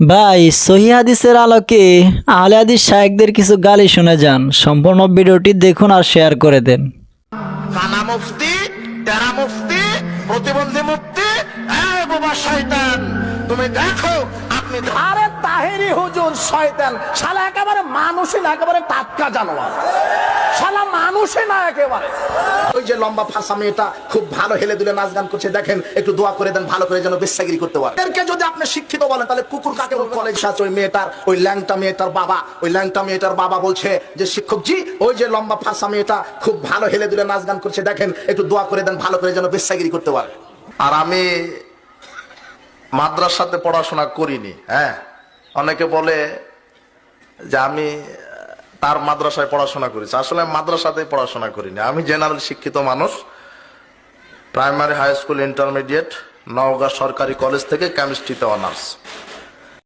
ভাই সহি হাদিসের আলোকে আহলে হাদিস শায়েকদের কিছু গালি শুনে যান। সম্পূর্ণ ভিডিওটি দেখুন আর শেয়ার করে দেন। কানা মুফতি মুফতি প্রতিবন্ধী মুফতি বাবা শয়তান তুমি দেখো আপনি আরে তাহেরি হুজুর শয়তান। শালা একেবারে মানুষই না একেবারে টাটকা জানোয়ার। শালা মানুষই না একেবারে। যে লম্বা ফাঁসা মেয়েটা খুব ভালো হেলে দুলে নাচ গান করছে, দেখেন, একটু দোয়া করে দেন, ভালো করে যেন বেশ্যাগিরি করতে পারে। এদেরকে যদি আপনি শিক্ষিত বলেন, তাহলে কুকুর কাকে কলেজ আছে ওই মেয়েটার, ওই ল্যাংটা মেয়েটার বাবা, ওই ল্যাংটা মেয়েটার বাবা বলছে যে, শিক্ষক জি, ওই যে লম্বা ফাঁসা মেয়েটা খুব ভালো হেলে দুলে নাচ গান করছে, দেখেন, একটু দোয়া করে দেন, ভালো করে যেন বেশ্যাগিরি করতে পারে। আর আমি মাদ্রাসাতে পড়াশোনা করিনি হ্যাঁ? অনেকে বলে যে, আমি তার মাদ্রাসায় পড়াশোনা করেছি। আসলে মাদ্রাসাতে পড়াশোনা করিনি। আমি জেনারেল শিক্ষিত মানুষ primary high school intermediate Naogaon সরকারি কলেজ থেকে কেমিস্ট্রিতে অনার্স